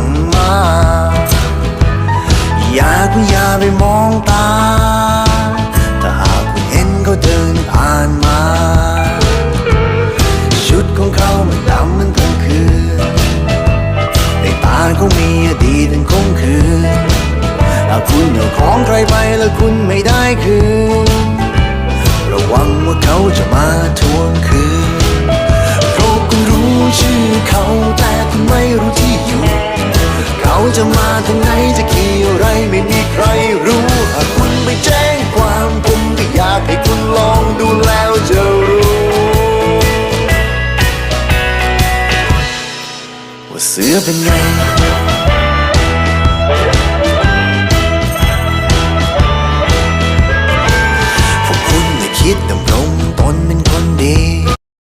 งมา อยากคุอย่าไปมองตา ถ้าหากคุณเห็นเขาเดินผ่านมา ชุดของเขามันดำมันกลางคืนในตาเขามีอดีตอันคงคืนถ้าคุณเอาของใครไปแล้วคุณไม่ได้คืน จะมาทางไหนจะขี่อะไรไม่มีใครรู้ หากคุณไม่แจ้งความผมก็อยากให้คุณลองดูแล้วจะรู้ ว่าเสือเป็นไงพวกคุณได้คิดดำรงตนเป็นคนดี